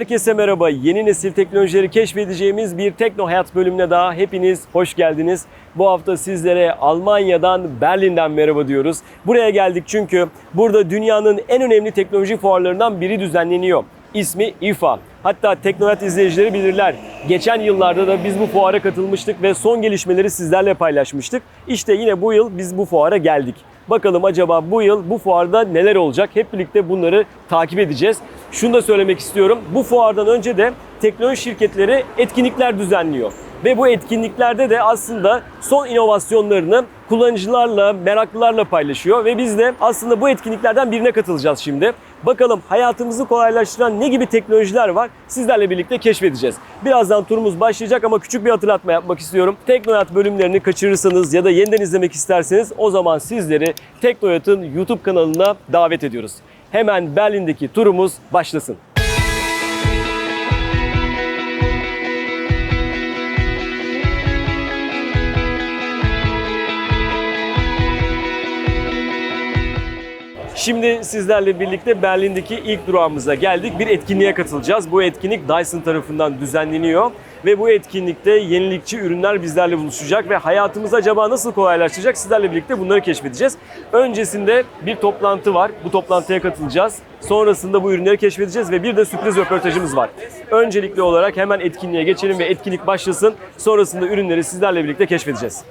Herkese merhaba. Yeni nesil teknolojileri keşfedeceğimiz bir Tekno Hayat bölümüne daha hepiniz hoş geldiniz. Bu hafta sizlere Almanya'dan, Berlin'den merhaba diyoruz. Buraya geldik çünkü burada dünyanın en önemli teknoloji fuarlarından biri düzenleniyor. İsmi IFA. Hatta Teknohat izleyicileri bilirler. Geçen yıllarda da biz bu fuara katılmıştık ve son gelişmeleri sizlerle paylaşmıştık. İşte yine bu yıl biz bu fuara geldik. Bakalım acaba bu yıl bu fuarda neler olacak? Hep birlikte bunları takip edeceğiz. Şunu da söylemek istiyorum. Bu fuardan önce de teknoloji şirketleri etkinlikler düzenliyor. Ve bu etkinliklerde de aslında son inovasyonlarını kullanıcılarla, meraklılarla paylaşıyor. Ve biz de aslında bu etkinliklerden birine katılacağız şimdi. Bakalım hayatımızı kolaylaştıran ne gibi teknolojiler var sizlerle birlikte keşfedeceğiz. Birazdan turumuz başlayacak ama küçük bir hatırlatma yapmak istiyorum. Teknoyat bölümlerini kaçırırsanız ya da yeniden izlemek isterseniz o zaman sizleri Teknoyat'ın YouTube kanalına davet ediyoruz. Hemen Berlin'deki turumuz başlasın. Şimdi sizlerle birlikte Berlin'deki ilk durağımıza geldik. Bir etkinliğe katılacağız. Bu etkinlik Dyson tarafından düzenleniyor ve bu etkinlikte yenilikçi ürünler bizlerle buluşacak ve hayatımızı acaba nasıl kolaylaştıracak sizlerle birlikte bunları keşfedeceğiz. Öncesinde bir toplantı var. Bu toplantıya katılacağız. Sonrasında bu ürünleri keşfedeceğiz ve bir de sürpriz röportajımız var. Öncelikli olarak hemen etkinliğe geçelim ve etkinlik başlasın. Sonrasında ürünleri sizlerle birlikte keşfedeceğiz.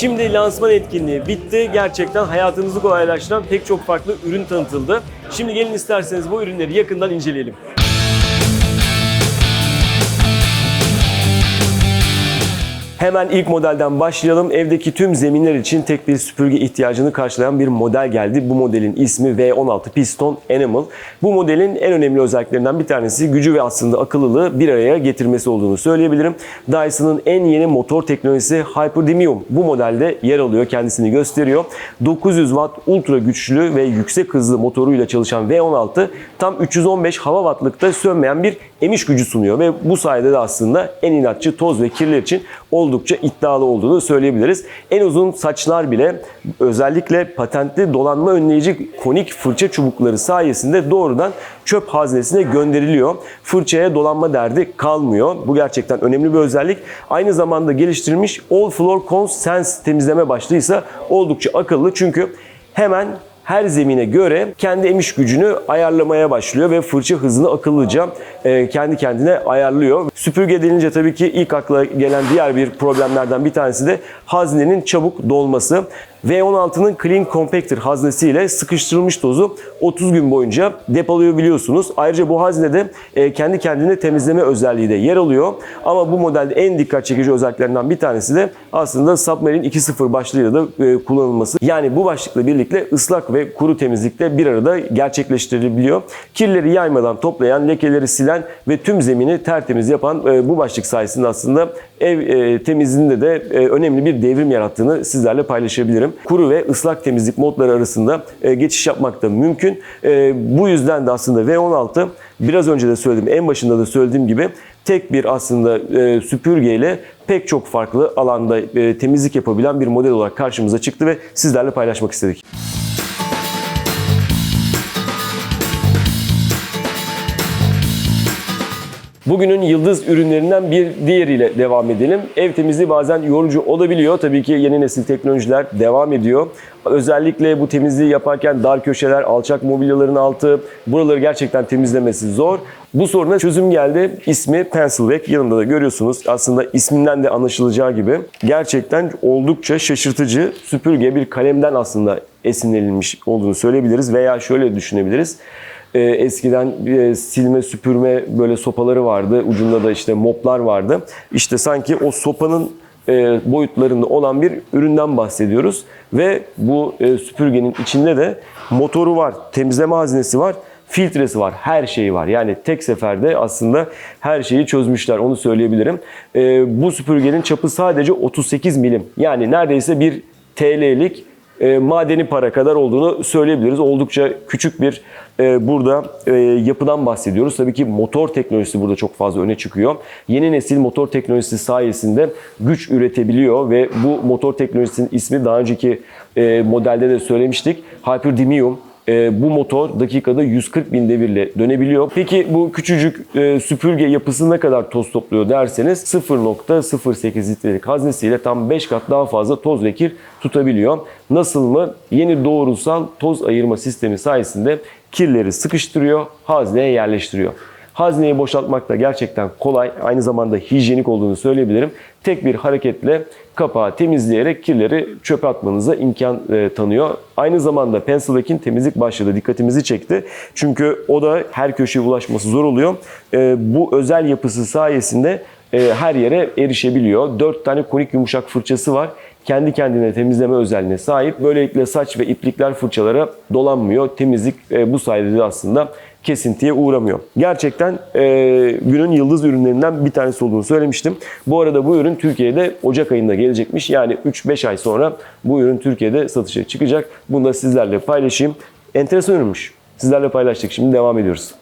Şimdi lansman etkinliği bitti. Gerçekten hayatınızı kolaylaştıran pek çok farklı ürün tanıtıldı. Şimdi gelin isterseniz bu ürünleri yakından inceleyelim. Hemen ilk modelden başlayalım. Evdeki tüm zeminler için tek bir süpürge ihtiyacını karşılayan bir model geldi. Bu modelin ismi V16 Piston Animal. Bu modelin en önemli özelliklerinden bir tanesi gücü ve aslında akıllılığı bir araya getirmesi olduğunu söyleyebilirim. Dyson'ın en yeni motor teknolojisi Hyperdimium bu modelde yer alıyor, kendisini gösteriyor. 900 watt ultra güçlü ve yüksek hızlı motoruyla çalışan V16 tam 315 hava wattlıkta sönmeyen bir emiş gücü sunuyor ve bu sayede de aslında en inatçı toz ve kirler için oldukça iddialı olduğunu söyleyebiliriz. En uzun saçlar bile özellikle patentli dolanma önleyici konik fırça çubukları sayesinde doğrudan çöp haznesine gönderiliyor. Fırçaya dolanma derdi kalmıyor. Bu gerçekten önemli bir özellik. Aynı zamanda geliştirilmiş All Floor Cons Sense temizleme başlığı ise oldukça akıllı çünkü hemen her zemine göre kendi emiş gücünü ayarlamaya başlıyor ve fırça hızını akıllıca e, kendi kendine ayarlıyor. Süpürge denince tabii ki ilk akla gelen diğer bir problemlerden bir tanesi de haznenin çabuk dolması. V16'nın Clean Compactor haznesiyle sıkıştırılmış tozu 30 gün boyunca depolayabiliyorsunuz. Ayrıca bu haznede e, kendi kendine temizleme özelliği de yer alıyor. Ama bu modelde en dikkat çekici özelliklerinden bir tanesi de aslında Submarine 2.0 başlığıyla da e, kullanılması. Yani bu başlıkla birlikte ıslak ve kuru temizlikte bir arada gerçekleştirilebiliyor. Kirleri yaymadan toplayan, lekeleri silen ve tüm zemini tertemiz yapan e, bu başlık sayesinde aslında ev e, temizliğinde de e, önemli bir devrim yarattığını sizlerle paylaşabilirim. Kuru ve ıslak temizlik modları arasında e, geçiş yapmak da mümkün. E, bu yüzden de aslında V16 biraz önce de söyledim, en başında da söylediğim gibi tek bir aslında e, süpürgeyle pek çok farklı alanda e, temizlik yapabilen bir model olarak karşımıza çıktı ve sizlerle paylaşmak istedik. Bugünün yıldız ürünlerinden bir diğeriyle devam edelim. Ev temizliği bazen yorucu olabiliyor. Tabii ki yeni nesil teknolojiler devam ediyor. Özellikle bu temizliği yaparken dar köşeler, alçak mobilyaların altı, buraları gerçekten temizlemesi zor. Bu soruna çözüm geldi. İsmi Pencilback. Yanında da görüyorsunuz. Aslında isminden de anlaşılacağı gibi gerçekten oldukça şaşırtıcı süpürge bir kalemden aslında esinlenilmiş olduğunu söyleyebiliriz veya şöyle düşünebiliriz. Ee, eskiden e, silme süpürme böyle sopaları vardı. Ucunda da işte moplar vardı. İşte sanki o sopanın e, boyutlarında olan bir üründen bahsediyoruz. Ve bu e, süpürgenin içinde de motoru var, temizleme haznesi var, filtresi var, her şeyi var. Yani tek seferde aslında her şeyi çözmüşler onu söyleyebilirim. E, bu süpürgenin çapı sadece 38 milim. Yani neredeyse bir TL'lik e, madeni para kadar olduğunu söyleyebiliriz. Oldukça küçük bir e, burada e, yapıdan bahsediyoruz. Tabii ki motor teknolojisi burada çok fazla öne çıkıyor. Yeni nesil motor teknolojisi sayesinde güç üretebiliyor ve bu motor teknolojisinin ismi daha önceki modelde de söylemiştik. Hyperdymium. E, bu motor dakikada 140 bin devirle dönebiliyor. Peki bu küçücük e, süpürge yapısı ne kadar toz topluyor derseniz 0.08 litrelik haznesiyle tam 5 kat daha fazla toz ve tutabiliyor. Nasıl mı? Yeni doğrusal toz ayırma sistemi sayesinde kirleri sıkıştırıyor, hazneye yerleştiriyor. Hazneyi boşaltmak da gerçekten kolay. Aynı zamanda hijyenik olduğunu söyleyebilirim. Tek bir hareketle kapağı temizleyerek kirleri çöpe atmanıza imkan e, tanıyor. Aynı zamanda Pencilwake'in temizlik başlığı dikkatimizi çekti. Çünkü o da her köşeye ulaşması zor oluyor. E, bu özel yapısı sayesinde e, her yere erişebiliyor. 4 tane konik yumuşak fırçası var kendi kendine temizleme özelliğine sahip. Böylelikle saç ve iplikler fırçalara dolanmıyor. Temizlik e, bu sayede de aslında kesintiye uğramıyor. Gerçekten e, günün yıldız ürünlerinden bir tanesi olduğunu söylemiştim. Bu arada bu ürün Türkiye'de Ocak ayında gelecekmiş. Yani 3-5 ay sonra bu ürün Türkiye'de satışa çıkacak. Bunu da sizlerle paylaşayım. Enteresan ürünmüş. Sizlerle paylaştık. Şimdi devam ediyoruz.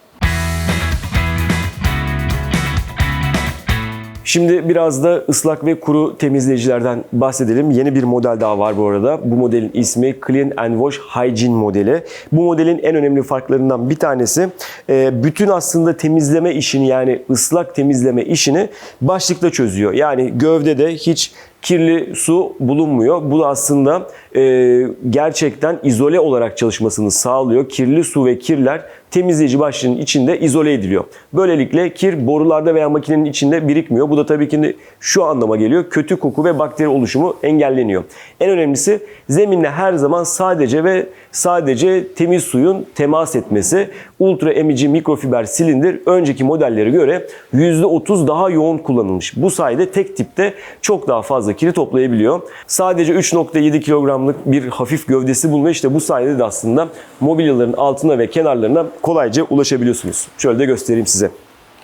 Şimdi biraz da ıslak ve kuru temizleyicilerden bahsedelim. Yeni bir model daha var bu arada. Bu modelin ismi Clean and Wash Hygiene modeli. Bu modelin en önemli farklarından bir tanesi e, bütün aslında temizleme işini yani ıslak temizleme işini başlıkta çözüyor. Yani gövdede hiç kirli su bulunmuyor. Bu da aslında e, gerçekten izole olarak çalışmasını sağlıyor. Kirli su ve kirler temizleyici başlığının içinde izole ediliyor. Böylelikle kir borularda veya makinenin içinde birikmiyor. Bu da tabii ki şu anlama geliyor. Kötü koku ve bakteri oluşumu engelleniyor. En önemlisi zeminle her zaman sadece ve sadece temiz suyun temas etmesi. Ultra emici mikrofiber silindir önceki modellere göre %30 daha yoğun kullanılmış. Bu sayede tek tipte çok daha fazla kiri toplayabiliyor. Sadece 3.7 kilogramlık bir hafif gövdesi bulunuyor. İşte bu sayede de aslında mobilyaların altına ve kenarlarına kolayca ulaşabiliyorsunuz. Şöyle de göstereyim size.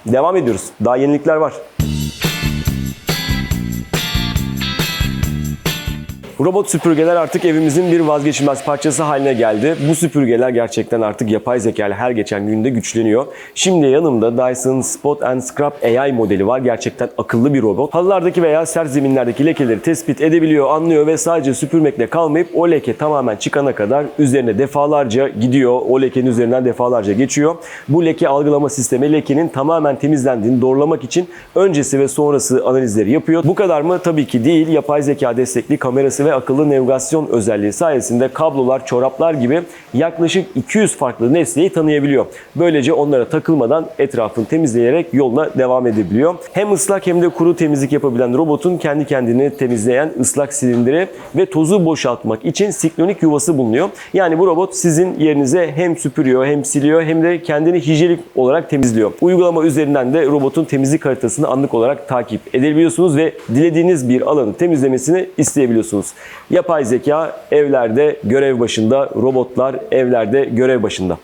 Devam ediyoruz. Daha yenilikler var. Robot süpürgeler artık evimizin bir vazgeçilmez parçası haline geldi. Bu süpürgeler gerçekten artık yapay zeka ile her geçen günde güçleniyor. Şimdi yanımda Dyson Spot and Scrub AI modeli var. Gerçekten akıllı bir robot. Halılardaki veya sert zeminlerdeki lekeleri tespit edebiliyor, anlıyor ve sadece süpürmekle kalmayıp o leke tamamen çıkana kadar üzerine defalarca gidiyor. O lekenin üzerinden defalarca geçiyor. Bu leke algılama sistemi lekenin tamamen temizlendiğini doğrulamak için öncesi ve sonrası analizleri yapıyor. Bu kadar mı? Tabii ki değil. Yapay zeka destekli kamerası ve akıllı navigasyon özelliği sayesinde kablolar, çoraplar gibi yaklaşık 200 farklı nesneyi tanıyabiliyor. Böylece onlara takılmadan etrafını temizleyerek yoluna devam edebiliyor. Hem ıslak hem de kuru temizlik yapabilen robotun kendi kendini temizleyen ıslak silindiri ve tozu boşaltmak için siklonik yuvası bulunuyor. Yani bu robot sizin yerinize hem süpürüyor hem siliyor hem de kendini hijyenik olarak temizliyor. Uygulama üzerinden de robotun temizlik haritasını anlık olarak takip edebiliyorsunuz ve dilediğiniz bir alanı temizlemesini isteyebiliyorsunuz. Yapay zeka evlerde görev başında, robotlar evlerde görev başında.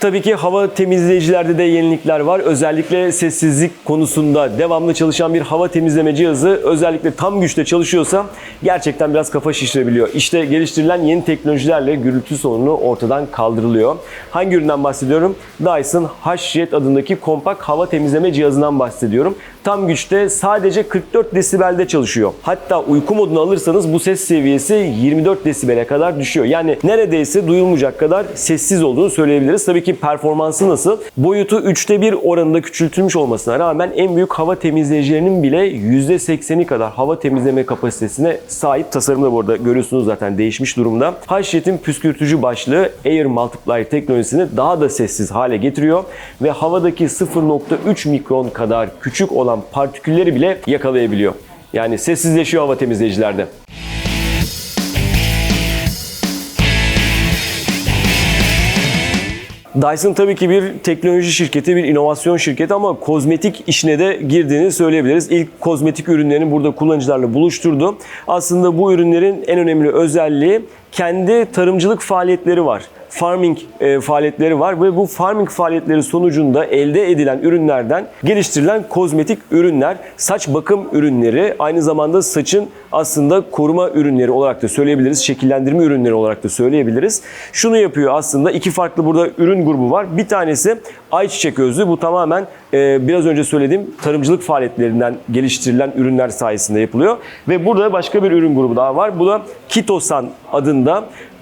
Tabii ki hava temizleyicilerde de yenilikler var. Özellikle sessizlik konusunda devamlı çalışan bir hava temizleme cihazı özellikle tam güçte çalışıyorsa gerçekten biraz kafa şişirebiliyor. İşte geliştirilen yeni teknolojilerle gürültü sorunu ortadan kaldırılıyor. Hangi üründen bahsediyorum? Dyson Hjet adındaki kompakt hava temizleme cihazından bahsediyorum. Tam güçte sadece 44 desibelde çalışıyor. Hatta uyku modunu alırsanız bu ses seviyesi 24 desibele kadar düşüyor. Yani neredeyse duyulmayacak kadar sessiz olduğunu söyleyebiliriz. Tabii ki performansı nasıl? Boyutu 3'te 1 oranında küçültülmüş olmasına rağmen en büyük hava temizleyicilerinin bile %80'i kadar hava temizleme kapasitesine sahip. Tasarımda bu arada görüyorsunuz zaten değişmiş durumda. Hjet'in püskürtücü başlığı Air Multiplier teknolojisini daha da sessiz hale getiriyor ve havadaki 0.3 mikron kadar küçük olan partikülleri bile yakalayabiliyor. Yani sessizleşiyor hava temizleyicilerde. Dyson tabii ki bir teknoloji şirketi, bir inovasyon şirketi ama kozmetik işine de girdiğini söyleyebiliriz. İlk kozmetik ürünlerini burada kullanıcılarla buluşturdu. Aslında bu ürünlerin en önemli özelliği kendi tarımcılık faaliyetleri var. Farming e, faaliyetleri var ve bu farming faaliyetleri sonucunda elde edilen ürünlerden geliştirilen kozmetik ürünler, saç bakım ürünleri, aynı zamanda saçın aslında koruma ürünleri olarak da söyleyebiliriz, şekillendirme ürünleri olarak da söyleyebiliriz. Şunu yapıyor aslında iki farklı burada ürün grubu var. Bir tanesi ayçiçek özlü. Bu tamamen e, biraz önce söylediğim tarımcılık faaliyetlerinden geliştirilen ürünler sayesinde yapılıyor. Ve burada başka bir ürün grubu daha var. Bu da Kitosan adında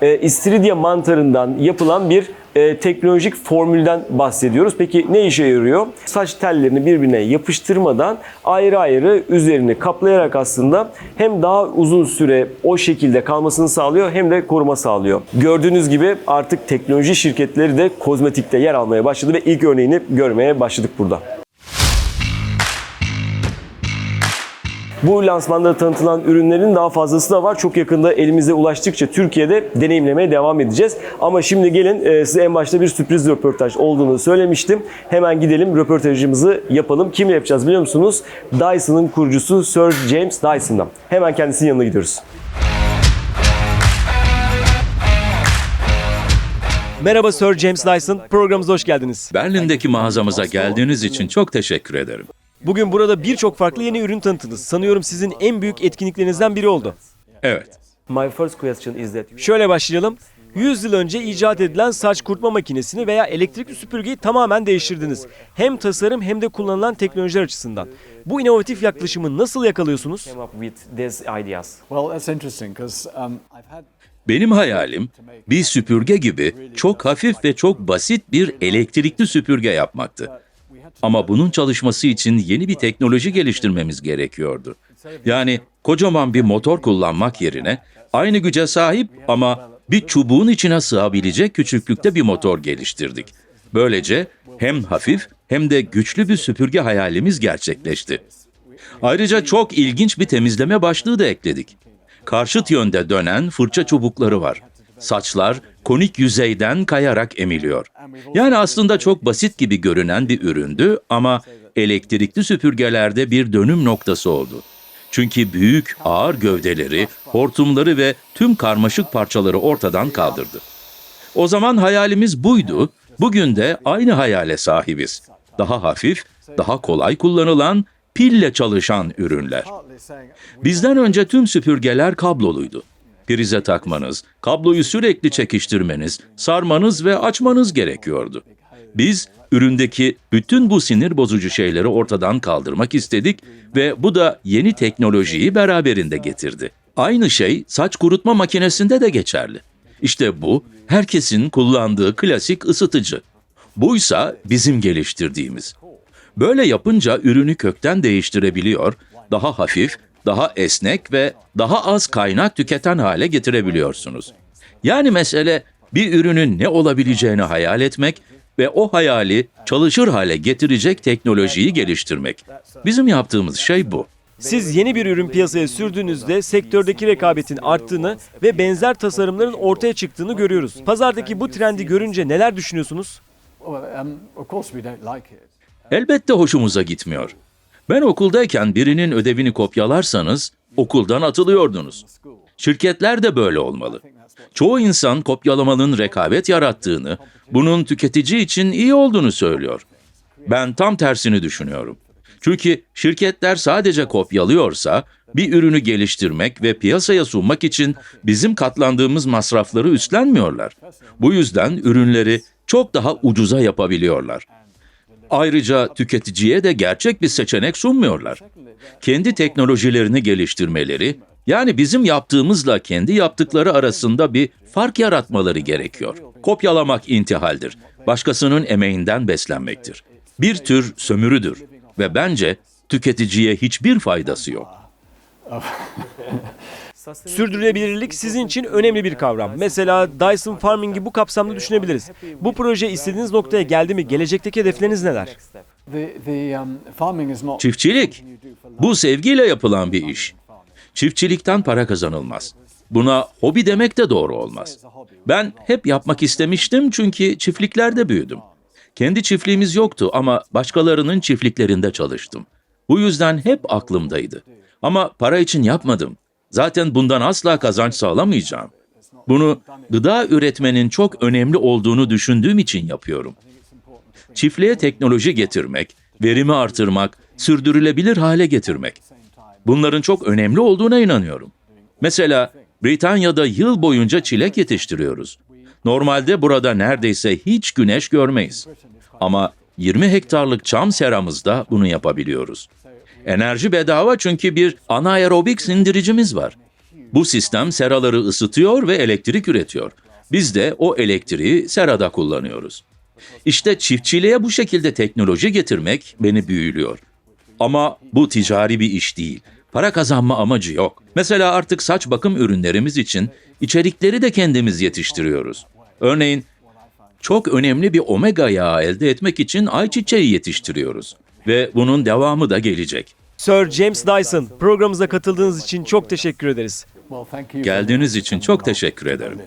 e, istiridye mantarından yapılan bir e, teknolojik formülden bahsediyoruz. Peki ne işe yarıyor? Saç tellerini birbirine yapıştırmadan ayrı ayrı üzerini kaplayarak aslında hem daha uzun süre o şekilde kalmasını sağlıyor hem de koruma sağlıyor. Gördüğünüz gibi artık teknoloji şirketleri de kozmetikte yer almaya başladı ve ilk örneğini görmeye başladık burada. Bu lansmanda tanıtılan ürünlerin daha fazlası da var. Çok yakında elimize ulaştıkça Türkiye'de deneyimlemeye devam edeceğiz. Ama şimdi gelin e, size en başta bir sürpriz röportaj olduğunu söylemiştim. Hemen gidelim röportajımızı yapalım. Kimle yapacağız biliyor musunuz? Dyson'ın kurucusu Sir James Dyson'dan. Hemen kendisinin yanına gidiyoruz. Merhaba Sir James Dyson. Programımıza hoş geldiniz. Berlin'deki mağazamıza geldiğiniz için çok teşekkür ederim. Bugün burada birçok farklı yeni ürün tanıttınız. Sanıyorum sizin en büyük etkinliklerinizden biri oldu. Evet. My first question is that Şöyle başlayalım. 100 yıl önce icat edilen saç kurutma makinesini veya elektrikli süpürgeyi tamamen değiştirdiniz. Hem tasarım hem de kullanılan teknolojiler açısından. Bu inovatif yaklaşımı nasıl yakalıyorsunuz? um, Benim hayalim bir süpürge gibi çok hafif ve çok basit bir elektrikli süpürge yapmaktı. Ama bunun çalışması için yeni bir teknoloji geliştirmemiz gerekiyordu. Yani kocaman bir motor kullanmak yerine aynı güce sahip ama bir çubuğun içine sığabilecek küçüklükte bir motor geliştirdik. Böylece hem hafif hem de güçlü bir süpürge hayalimiz gerçekleşti. Ayrıca çok ilginç bir temizleme başlığı da ekledik. Karşıt yönde dönen fırça çubukları var. Saçlar konik yüzeyden kayarak emiliyor. Yani aslında çok basit gibi görünen bir üründü ama elektrikli süpürgelerde bir dönüm noktası oldu. Çünkü büyük, ağır gövdeleri, hortumları ve tüm karmaşık parçaları ortadan kaldırdı. O zaman hayalimiz buydu. Bugün de aynı hayale sahibiz. Daha hafif, daha kolay kullanılan, pille çalışan ürünler. Bizden önce tüm süpürgeler kabloluydu. Prize takmanız, kabloyu sürekli çekiştirmeniz, sarmanız ve açmanız gerekiyordu. Biz üründeki bütün bu sinir bozucu şeyleri ortadan kaldırmak istedik ve bu da yeni teknolojiyi beraberinde getirdi. Aynı şey saç kurutma makinesinde de geçerli. İşte bu herkesin kullandığı klasik ısıtıcı. Buysa bizim geliştirdiğimiz. Böyle yapınca ürünü kökten değiştirebiliyor, daha hafif, daha esnek ve daha az kaynak tüketen hale getirebiliyorsunuz. Yani mesele bir ürünün ne olabileceğini hayal etmek ve o hayali çalışır hale getirecek teknolojiyi geliştirmek. Bizim yaptığımız şey bu. Siz yeni bir ürün piyasaya sürdüğünüzde sektördeki rekabetin arttığını ve benzer tasarımların ortaya çıktığını görüyoruz. Pazardaki bu trendi görünce neler düşünüyorsunuz? um. Elbette hoşumuza gitmiyor. Ben okuldayken birinin ödevini kopyalarsanız okuldan atılıyordunuz. Şirketler de böyle olmalı. Çoğu insan kopyalamanın rekabet yarattığını, bunun tüketici için iyi olduğunu söylüyor. Ben tam tersini düşünüyorum. Çünkü şirketler sadece kopyalıyorsa bir ürünü geliştirmek ve piyasaya sunmak için bizim katlandığımız masrafları üstlenmiyorlar. Bu yüzden ürünleri çok daha ucuza yapabiliyorlar. Ayrıca tüketiciye de gerçek bir seçenek sunmuyorlar. Kendi teknolojilerini geliştirmeleri, yani bizim yaptığımızla kendi yaptıkları arasında bir fark yaratmaları gerekiyor. Kopyalamak intihaldir. Başkasının emeğinden beslenmektir. Bir tür sömürüdür ve bence tüketiciye hiçbir faydası yok. Sürdürülebilirlik sizin için önemli bir kavram. Mesela Dyson Farming'i bu kapsamda düşünebiliriz. Bu proje istediğiniz noktaya geldi mi? Gelecekteki hedefleriniz neler? Um, Çiftçilik. Bu sevgiyle yapılan bir iş. Çiftçilikten para kazanılmaz. Buna hobi demek de doğru olmaz. Ben hep yapmak istemiştim çünkü çiftliklerde büyüdüm. Kendi çiftliğimiz yoktu ama başkalarının çiftliklerinde çalıştım. Bu yüzden hep aklımdaydı. Ama para için yapmadım. Zaten bundan asla kazanç sağlamayacağım. Bunu gıda üretmenin çok önemli olduğunu düşündüğüm için yapıyorum. Çiftliğe teknoloji getirmek, verimi artırmak, sürdürülebilir hale getirmek. Bunların çok önemli olduğuna inanıyorum. Mesela Britanya'da yıl boyunca çilek yetiştiriyoruz. Normalde burada neredeyse hiç güneş görmeyiz. Ama 20 hektarlık çam seramızda bunu yapabiliyoruz. Enerji bedava çünkü bir anaerobik sindiricimiz var. Bu sistem seraları ısıtıyor ve elektrik üretiyor. Biz de o elektriği serada kullanıyoruz. İşte çiftçiliğe bu şekilde teknoloji getirmek beni büyülüyor. Ama bu ticari bir iş değil. Para kazanma amacı yok. Mesela artık saç bakım ürünlerimiz için içerikleri de kendimiz yetiştiriyoruz. Örneğin çok önemli bir omega yağı elde etmek için ayçiçeği yetiştiriyoruz. Ve bunun devamı da gelecek. Sir James Dyson, programımıza katıldığınız için çok teşekkür ederiz. Geldiğiniz için çok teşekkür ederim.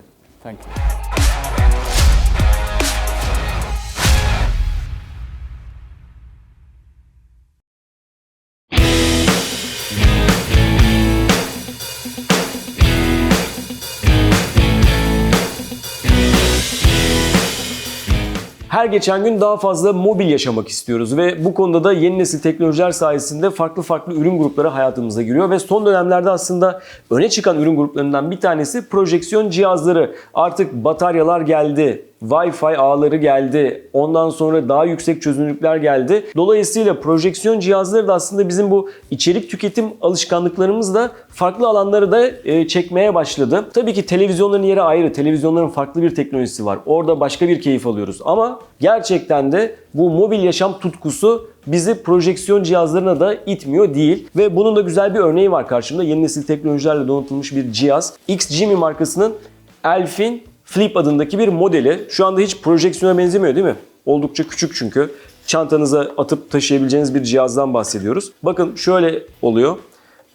Her geçen gün daha fazla mobil yaşamak istiyoruz ve bu konuda da yeni nesil teknolojiler sayesinde farklı farklı ürün grupları hayatımıza giriyor ve son dönemlerde aslında öne çıkan ürün gruplarından bir tanesi projeksiyon cihazları. Artık bataryalar geldi, Wi-Fi ağları geldi. Ondan sonra daha yüksek çözünürlükler geldi. Dolayısıyla projeksiyon cihazları da aslında bizim bu içerik tüketim alışkanlıklarımız da farklı alanları da e, çekmeye başladı. Tabii ki televizyonların yeri ayrı. Televizyonların farklı bir teknolojisi var. Orada başka bir keyif alıyoruz. Ama gerçekten de bu mobil yaşam tutkusu bizi projeksiyon cihazlarına da itmiyor değil. Ve bunun da güzel bir örneği var karşımda. Yeni nesil teknolojilerle donatılmış bir cihaz. XGMI markasının Elfin Flip adındaki bir modeli. Şu anda hiç projeksiyona benzemiyor değil mi? Oldukça küçük çünkü. Çantanıza atıp taşıyabileceğiniz bir cihazdan bahsediyoruz. Bakın şöyle oluyor.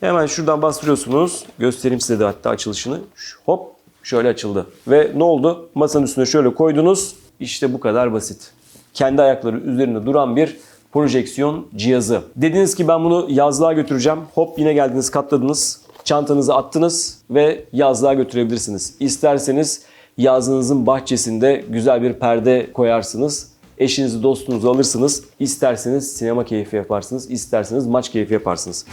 Hemen şuradan bastırıyorsunuz. Göstereyim size de hatta açılışını. Hop şöyle açıldı. Ve ne oldu? Masanın üstüne şöyle koydunuz. İşte bu kadar basit. Kendi ayakları üzerinde duran bir projeksiyon cihazı. Dediniz ki ben bunu yazlığa götüreceğim. Hop yine geldiniz katladınız. Çantanızı attınız ve yazlığa götürebilirsiniz. İsterseniz yazlığınızın bahçesinde güzel bir perde koyarsınız. Eşinizi dostunuzu alırsınız. İsterseniz sinema keyfi yaparsınız. isterseniz maç keyfi yaparsınız.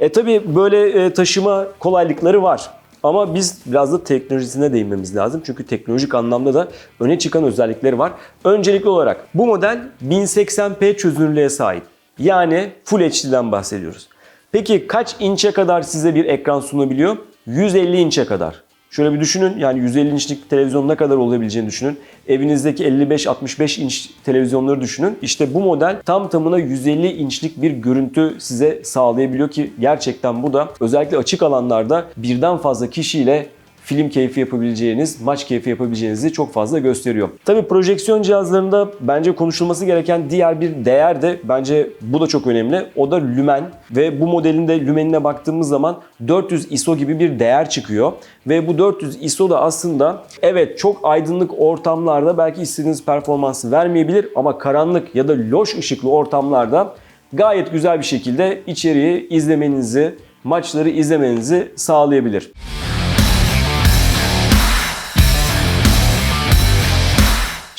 E tabi böyle e, taşıma kolaylıkları var. Ama biz biraz da teknolojisine değinmemiz lazım. Çünkü teknolojik anlamda da öne çıkan özellikleri var. Öncelikli olarak bu model 1080p çözünürlüğe sahip. Yani Full HD'den bahsediyoruz. Peki kaç inçe kadar size bir ekran sunabiliyor? 150 inçe kadar. Şöyle bir düşünün yani 150 inçlik televizyon ne kadar olabileceğini düşünün. Evinizdeki 55-65 inç televizyonları düşünün. İşte bu model tam tamına 150 inçlik bir görüntü size sağlayabiliyor ki gerçekten bu da özellikle açık alanlarda birden fazla kişiyle film keyfi yapabileceğiniz, maç keyfi yapabileceğinizi çok fazla gösteriyor. Tabii projeksiyon cihazlarında bence konuşulması gereken diğer bir değer de bence bu da çok önemli. O da lümen ve bu modelin de lümenine baktığımız zaman 400 ISO gibi bir değer çıkıyor. Ve bu 400 ISO da aslında evet çok aydınlık ortamlarda belki istediğiniz performansı vermeyebilir ama karanlık ya da loş ışıklı ortamlarda gayet güzel bir şekilde içeriği izlemenizi, maçları izlemenizi sağlayabilir.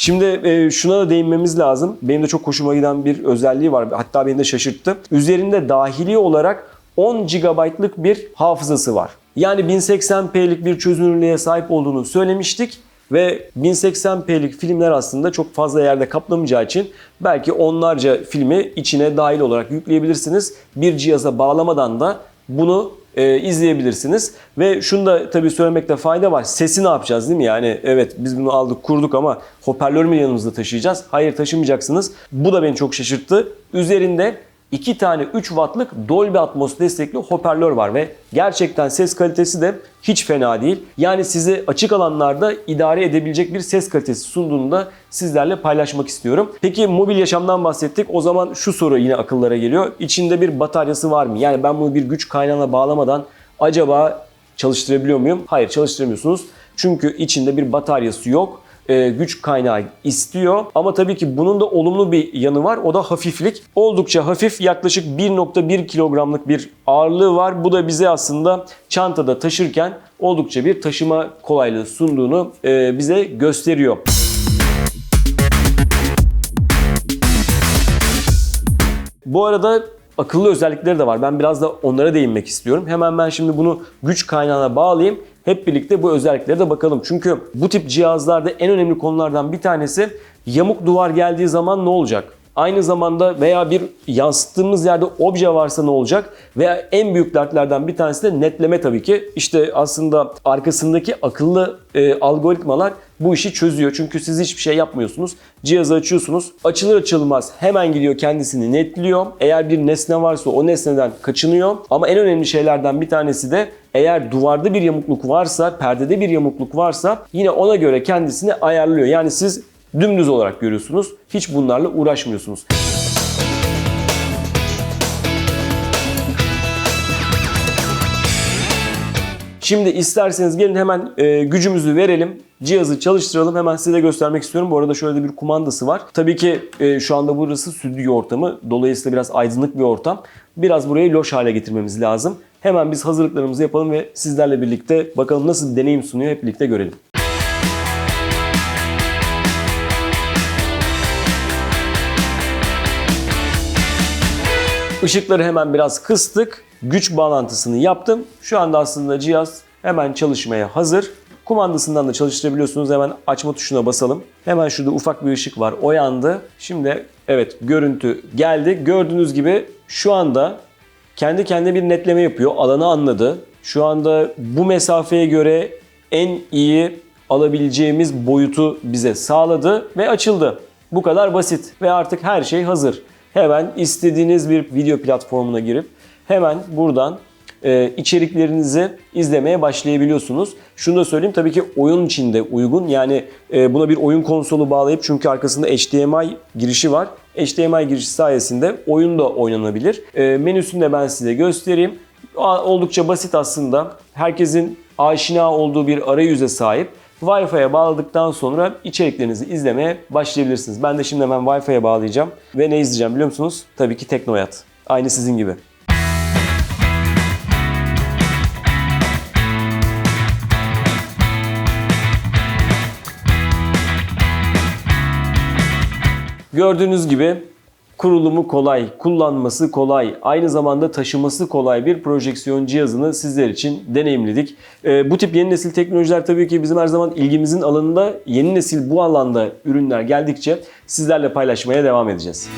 Şimdi e, şuna da değinmemiz lazım. Benim de çok hoşuma giden bir özelliği var. Hatta beni de şaşırttı. Üzerinde dahili olarak 10 GB'lık bir hafızası var. Yani 1080p'lik bir çözünürlüğe sahip olduğunu söylemiştik ve 1080p'lik filmler aslında çok fazla yerde kaplamayacağı için belki onlarca filmi içine dahil olarak yükleyebilirsiniz. Bir cihaza bağlamadan da bunu e, izleyebilirsiniz. Ve şunu da tabii söylemekte fayda var. Sesi ne yapacağız değil mi? Yani evet biz bunu aldık kurduk ama hoparlör mü yanımızda taşıyacağız? Hayır taşımayacaksınız. Bu da beni çok şaşırttı. Üzerinde iki tane 3 wattlık Dolby Atmos destekli hoparlör var ve gerçekten ses kalitesi de hiç fena değil. Yani sizi açık alanlarda idare edebilecek bir ses kalitesi sunduğunu da sizlerle paylaşmak istiyorum. Peki mobil yaşamdan bahsettik. O zaman şu soru yine akıllara geliyor. İçinde bir bataryası var mı? Yani ben bunu bir güç kaynağına bağlamadan acaba çalıştırabiliyor muyum? Hayır çalıştıramıyorsunuz. Çünkü içinde bir bataryası yok. E, güç kaynağı istiyor. Ama tabii ki bunun da olumlu bir yanı var. O da hafiflik. Oldukça hafif yaklaşık 1.1 kilogramlık bir ağırlığı var. Bu da bize aslında çantada taşırken oldukça bir taşıma kolaylığı sunduğunu e, bize gösteriyor. Bu arada akıllı özellikleri de var. Ben biraz da onlara değinmek istiyorum. Hemen ben şimdi bunu güç kaynağına bağlayayım. Hep birlikte bu özelliklere de bakalım. Çünkü bu tip cihazlarda en önemli konulardan bir tanesi yamuk duvar geldiği zaman ne olacak? Aynı zamanda veya bir yansıttığımız yerde obje varsa ne olacak? Veya en büyük dertlerden bir tanesi de netleme tabii ki. İşte aslında arkasındaki akıllı e, algoritmalar bu işi çözüyor. Çünkü siz hiçbir şey yapmıyorsunuz. Cihazı açıyorsunuz. Açılır açılmaz hemen gidiyor kendisini netliyor. Eğer bir nesne varsa o nesneden kaçınıyor. Ama en önemli şeylerden bir tanesi de eğer duvarda bir yamukluk varsa, perdede bir yamukluk varsa yine ona göre kendisini ayarlıyor. Yani siz dümdüz olarak görüyorsunuz. Hiç bunlarla uğraşmıyorsunuz. Şimdi isterseniz gelin hemen e, gücümüzü verelim. Cihazı çalıştıralım. Hemen size de göstermek istiyorum. Bu arada şöyle bir kumandası var. Tabii ki e, şu anda burası stüdyo ortamı. Dolayısıyla biraz aydınlık bir ortam. Biraz burayı loş hale getirmemiz lazım. Hemen biz hazırlıklarımızı yapalım ve sizlerle birlikte bakalım nasıl bir deneyim sunuyor hep birlikte görelim. Işıkları hemen biraz kıstık. Güç bağlantısını yaptım. Şu anda aslında cihaz hemen çalışmaya hazır. Kumandasından da çalıştırabiliyorsunuz. Hemen açma tuşuna basalım. Hemen şurada ufak bir ışık var. O yandı. Şimdi evet görüntü geldi. Gördüğünüz gibi şu anda kendi kendine bir netleme yapıyor. Alanı anladı. Şu anda bu mesafeye göre en iyi alabileceğimiz boyutu bize sağladı ve açıldı. Bu kadar basit ve artık her şey hazır. Hemen istediğiniz bir video platformuna girip hemen buradan e, içeriklerinizi izlemeye başlayabiliyorsunuz. Şunu da söyleyeyim tabii ki oyun içinde uygun. Yani e, buna bir oyun konsolu bağlayıp çünkü arkasında HDMI girişi var. HDMI girişi sayesinde oyun da oynanabilir. E, menüsünü de ben size göstereyim. Oldukça basit aslında. Herkesin aşina olduğu bir arayüze sahip. Wi-Fi'ye bağladıktan sonra içeriklerinizi izlemeye başlayabilirsiniz. Ben de şimdi hemen Wi-Fi'ye bağlayacağım. Ve ne izleyeceğim biliyor musunuz? Tabii ki Teknoyat. Aynı sizin gibi. Gördüğünüz gibi kurulumu kolay, kullanması kolay, aynı zamanda taşıması kolay bir projeksiyon cihazını sizler için deneyimledik. Ee, bu tip yeni nesil teknolojiler tabii ki bizim her zaman ilgimizin alanında yeni nesil bu alanda ürünler geldikçe sizlerle paylaşmaya devam edeceğiz.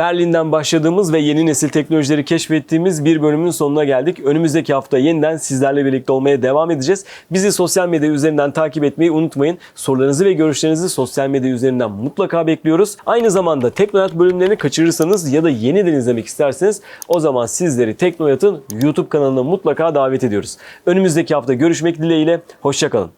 Berlin'den başladığımız ve yeni nesil teknolojileri keşfettiğimiz bir bölümün sonuna geldik. Önümüzdeki hafta yeniden sizlerle birlikte olmaya devam edeceğiz. Bizi sosyal medya üzerinden takip etmeyi unutmayın. Sorularınızı ve görüşlerinizi sosyal medya üzerinden mutlaka bekliyoruz. Aynı zamanda Teknoyat bölümlerini kaçırırsanız ya da yeniden izlemek isterseniz o zaman sizleri Teknoyat'ın YouTube kanalına mutlaka davet ediyoruz. Önümüzdeki hafta görüşmek dileğiyle. Hoşçakalın.